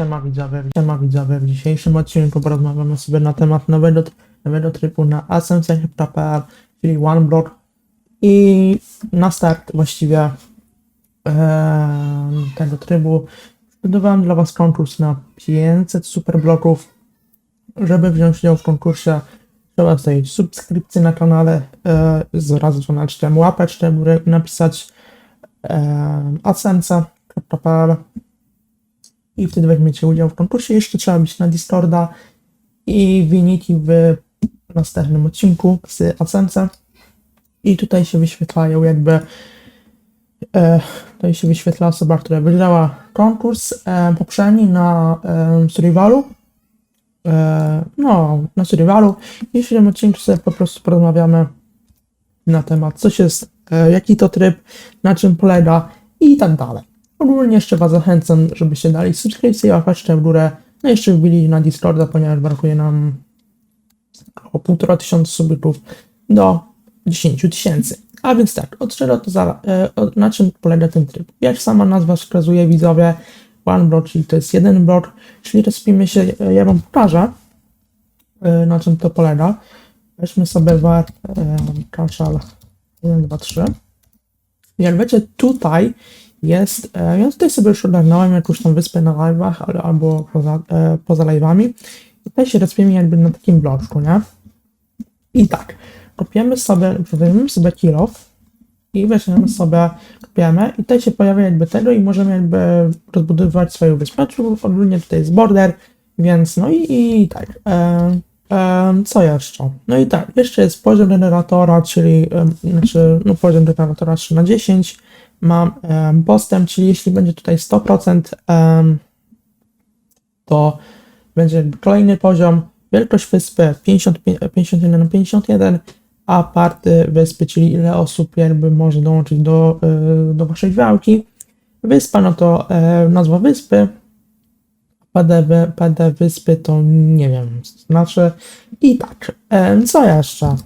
Siema widzowie, siema widzowie. W dzisiejszym odcinku porozmawiamy sobie na temat nowego, nowego trybu na ascensja.pl, czyli OneBlock i na start właściwie em, tego trybu przygotowałem dla Was konkurs na 500 superbloków. Żeby wziąć udział w konkursie trzeba zostawić subskrypcję na kanale e, z razu co nacisnąłem łapeczkę napisać um, ascensa.pl i wtedy weźmiecie udział w konkursie. Jeszcze trzeba być na Discorda i wyniki w następnym odcinku z Ascensa. I tutaj się wyświetlają jakby e, tutaj się wyświetla osoba, która wygrała konkurs e, poprzedni na e, Survivalu. E, no, na Survivalu. I w tym odcinku sobie po prostu porozmawiamy na temat, co się e, jaki to tryb, na czym polega i tak dalej. Ogólnie jeszcze Was zachęcam, żebyście dali subskrypcję łapeczkę w górę. No i jeszcze wbili na Discorda, ponieważ brakuje nam około 1,5 tysiąca subów do 10 tysięcy. A więc tak, od czego to za, e, na czym polega ten tryb? Jak sama nazwa wskazuje widzowie, one block, czyli to jest jeden blok, czyli rozpijmy się, e, ja Wam pokażę, e, na czym to polega. Weźmy sobie var kaszal 1, 2, 3. Jak wiecie, tutaj jest, e, ja tutaj sobie już ogarnąłem jakąś tam wyspę na live'ach albo poza, e, poza live'ami. I tutaj się rozpiemy jakby na takim bloczku, nie? I tak, kopiemy sobie, weźmiemy sobie kill off i weźmiemy sobie, kopiemy i tutaj się pojawia jakby tego i możemy jakby rozbudowywać swoją wyspę. Czyli Ogólnie tutaj jest border, więc no i, i tak. E, e, co jeszcze? No i tak, jeszcze jest poziom generatora, czyli e, znaczy, no poziom generatora 3 na 10 mam postęp, czyli jeśli będzie tutaj 100%, em, to będzie kolejny poziom. Wielkość wyspy 55, 51 na 51, a party wyspy, czyli ile osób jakby może dołączyć do, y, do waszej działki. Wyspa, no to e, nazwa wyspy. PD, PD wyspy to nie wiem, znaczy. I tak, e, co jeszcze?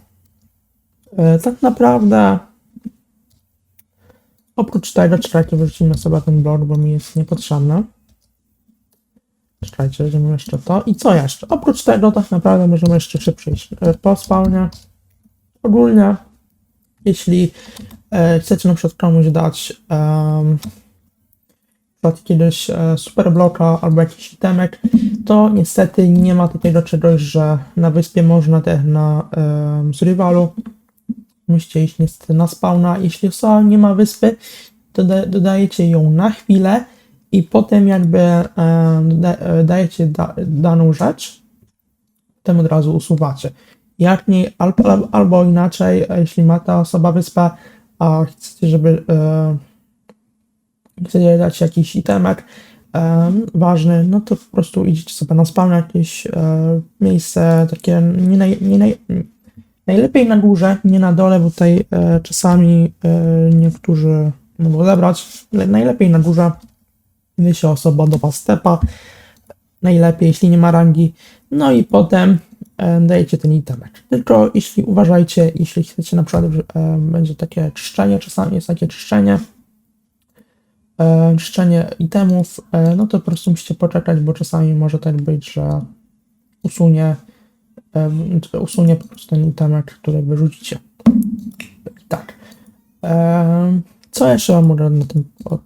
E, tak naprawdę Oprócz tego, czekajcie, wyrzucimy sobie ten blok, bo mi jest niepotrzebny. Czekajcie, weźmiemy jeszcze to. I co jeszcze? Oprócz tego, tak naprawdę możemy jeszcze się przyjść e, po spawnie. Ogólnie, jeśli e, chcecie na przykład komuś dać um, kiedyś e, super bloka albo jakiś itemek, to niestety nie ma takiego czegoś, że na wyspie można też na survivalu musicie iść niestety na spawna. Jeśli osoba nie ma wyspy, to da, dodajecie ją na chwilę i potem jakby e, e, dajecie da, daną rzecz, potem od razu usuwacie. Jak nie, albo, albo- albo inaczej, e, jeśli ma ta osoba wyspę, a chcecie, żeby e, chcecie dać jakiś itemek e, ważny, no to po prostu idziecie sobie na spawn jakieś e, miejsce takie nie, naj, nie, naj, Najlepiej na górze, nie na dole, bo tutaj e, czasami e, niektórzy mogą zebrać, ale najlepiej na górze, gdy się osoba do was stepa, najlepiej jeśli nie ma rangi, no i potem e, dajecie ten itemek. Tylko jeśli uważajcie, jeśli chcecie na przykład, e, będzie takie czyszczenie, czasami jest takie czyszczenie, e, czyszczenie itemów, e, no to po prostu musicie poczekać, bo czasami może tak być, że usunie em, usunie po prostu ten itemek, który wyrzucicie. Tak. Em, Co jeszcze wam mogę na,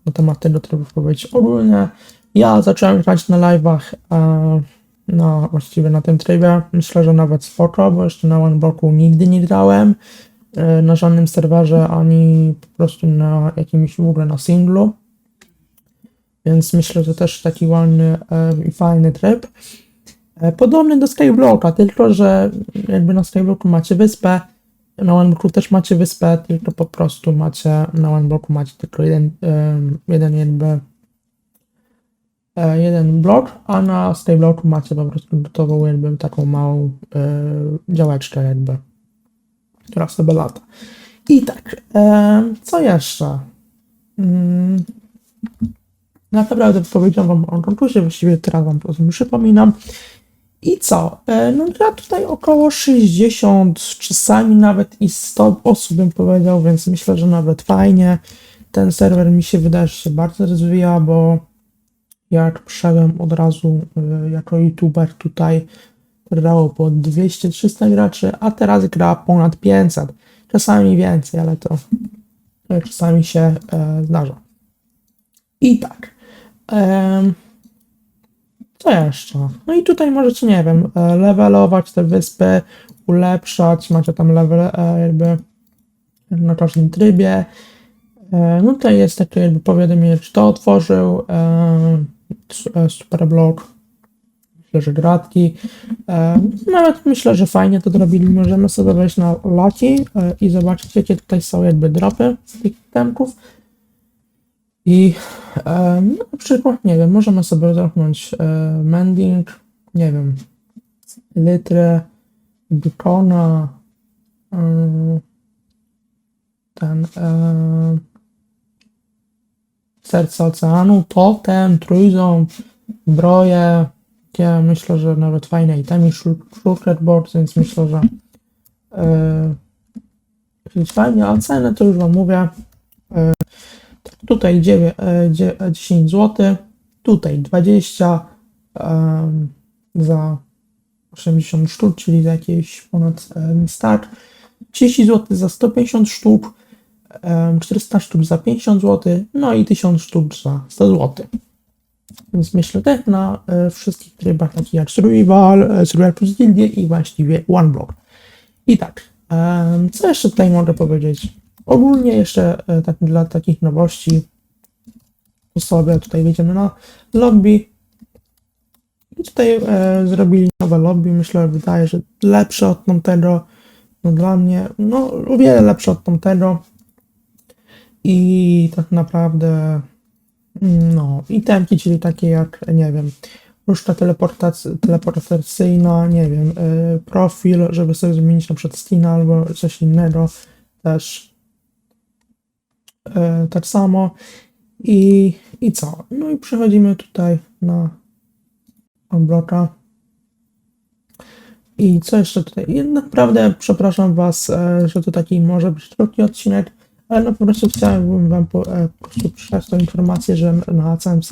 na temat tego trybu powiedzieć? Ogólnie ja zacząłem grać na live'ach e, no właściwie na tym trybie. Myślę, że nawet spoko, bo jeszcze na OneBlocku nigdy nie grałem e, na żadnym serwerze, ani po prostu na jakimś w ogóle na singlu. Więc myślę, że też taki ładny e, i fajny tryb. E, Podobny do Skyblocka, tylko że jakby na Skyblocku macie wyspę, na OneBlocku też macie wyspę, tylko po prostu macie, na OneBlocku macie tylko jeden, jeden jakby e, jeden blok, a na Skyblocku macie po prostu gotową jakby taką małą e, działeczkę jakby, która sobie lata. I tak, co jeszcze? Mm, naprawdę powiedziałem wam o konkursie, właściwie teraz wam to przypominam. I co? E, No ja tutaj około 60, czasami nawet i 100 osób bym powiedział, więc myślę, że nawet fajnie. Ten serwer mi się wydaje, że się bardzo rozwija, bo jak wszedłem od razu y, jako youtuber tutaj, grało po 200-300 graczy, a teraz gra ponad 500. Czasami więcej, ale to e, czasami się e, zdarza. I tak. em, co jeszcze? No i tutaj możecie, nie wiem, e, levelować te wyspy, ulepszać, macie tam level e, jakby na każdym trybie. E, No tutaj jest takie jakby powiadomienie, czy to otworzył s- e, Superblock. Myślę, że gratki. Nawet myślę, że fajnie to zrobili. Możemy sobie wejść na e, i zobaczyć, jakie tutaj są jakby dropy z tych temków. I e, no, na przykład, nie wiem, możemy sobie zamknąć e, mending, nie wiem, litrę, beacona, e, ten e, serce oceanu, totem, trójząb, zbroje, takie myślę, że nawet fajne itemy, shulkerboard, więc myślę, że e, fajnie, a cenę to już wam mówię. Tutaj 9, e, e, 10 zł, tutaj 20 em, za 80 sztuk, czyli za jakieś ponad start. 30 zł za 150 sztuk, em, 400 sztuk za 50 zł, no i 1000 sztuk za 100 zł. Więc myślę tak na e, wszystkich trybach, takich jak Survival, Survival plus Gildie i właściwie One Block. I tak, co jeszcze tutaj mogę powiedzieć? Ogólnie jeszcze e, tak, dla takich nowości to sobie tutaj wejdziemy na lobby. I tutaj e, zrobili nowe lobby. Myślę, wydaje, że lepsze od tamtego. No dla mnie, no o wiele lepsze od tamtego. I tak naprawdę, mm, no, itemki, czyli takie jak, nie wiem, różdżka teleportac- teleportacyjna, nie wiem, e, profil, żeby sobie zmienić na przykład skin albo coś innego, też tak samo. I, I co? No i przechodzimy tutaj na bloka. I co jeszcze tutaj? I naprawdę przepraszam Was, e, że to taki może być krótki odcinek, ale no po prostu chciałem Wam po, e, po prostu przekazać tą informację, że na CMC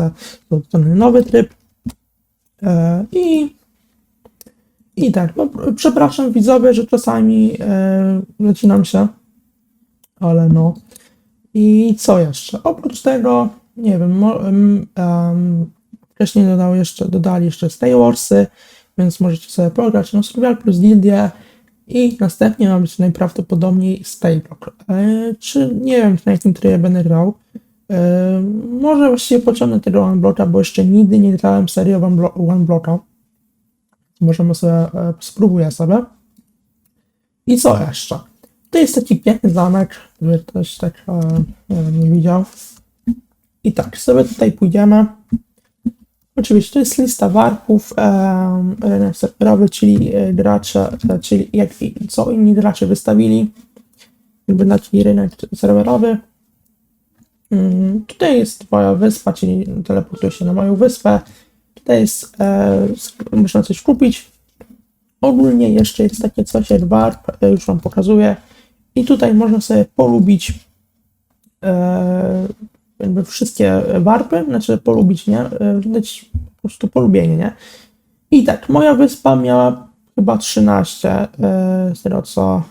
to ten nowy tryb. E, I i tak, no, pr- przepraszam widzowie, że czasami e, się, ale no. I co jeszcze? Oprócz tego, nie wiem, em, wcześniej dodał jeszcze, dodali jeszcze Stay Warsy, więc możecie sobie pograć na Survival plus Gildię i następnie ma być najprawdopodobniej Stay Block. E, czy nie wiem, na jakim trybie będę grał. E, może właściwie pociągnę tego One Blocka, bo jeszcze nigdy nie grałem serio One, Blo- one Blocka. Możemy sobie, e, spróbuję sobie. I co jeszcze? To jest taki piękny zamek, żeby ktoś tak e, nie, nie widział. I tak, sobie tutaj pójdziemy. Oczywiście to jest lista warpów, e, rynek serwerowy, czyli e, gracze, czyli jak, co inni gracze wystawili. Jakby taki rynek serwerowy. Mm, Tutaj jest twoja wyspa, czyli teleportuję się na moją wyspę. Tutaj jest, e, można coś kupić. Ogólnie jeszcze jest takie coś jak warp, już wam pokazuję. I tutaj można sobie polubić e, jakby wszystkie warpy, znaczy polubić, nie? E, Dać po prostu polubienie, nie? I tak, moja wyspa miała chyba 13, e, z tego co,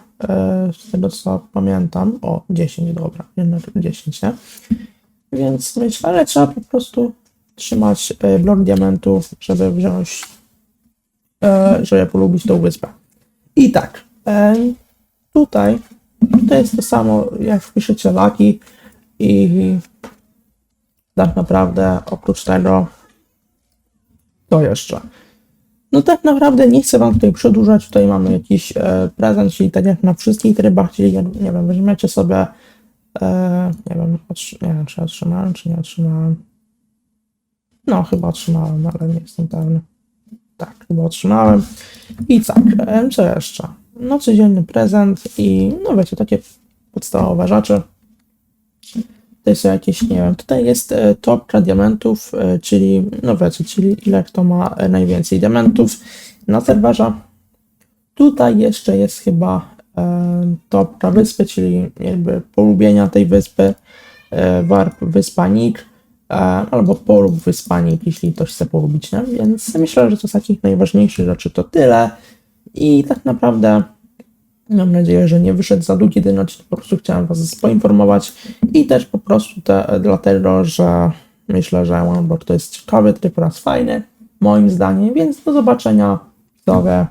z tego co pamiętam. O, 10, dobra, jednak 10, nie? Więc myślę, ale trzeba po prostu trzymać blok diamentu, żeby wziąć, żeby polubić tą wyspę. I tak, tutaj, to jest to samo, jak wpiszecie laki i tak naprawdę oprócz tego to jeszcze. No tak naprawdę nie chcę wam tutaj przedłużać, tutaj mamy jakiś e, prezent, czyli tak jak na wszystkich trybach, czyli jak, nie wiem, weźmiecie sobie e, nie wiem, nie wiem, czy otrzymałem, czy nie otrzymałem. No, chyba otrzymałem, ale nie jestem pewny. Tak, chyba otrzymałem. I tak, e, co jeszcze? No, codzienny prezent i, no wiecie, takie podstawowe rzeczy. Tutaj są jakieś, nie wiem, tutaj jest e, topka diamentów, e, czyli, no wiecie, czyli ile kto ma e, najwięcej diamentów na serwerze. Tutaj jeszcze jest chyba topka wyspy, czyli jakby polubienia tej wyspy, warp wyspa Nick. e, albo polub wyspanik, jeśli ktoś chce polubić, nie? Więc myślę, że to z takich najważniejszych rzeczy to tyle i tak naprawdę Mam nadzieję, że nie wyszedł za długi ten po prostu chciałem Was poinformować. I też po prostu te, dlatego, że myślę, że OneBlock to jest ciekawy tryb oraz fajny, moim zdaniem, więc do zobaczenia widzowie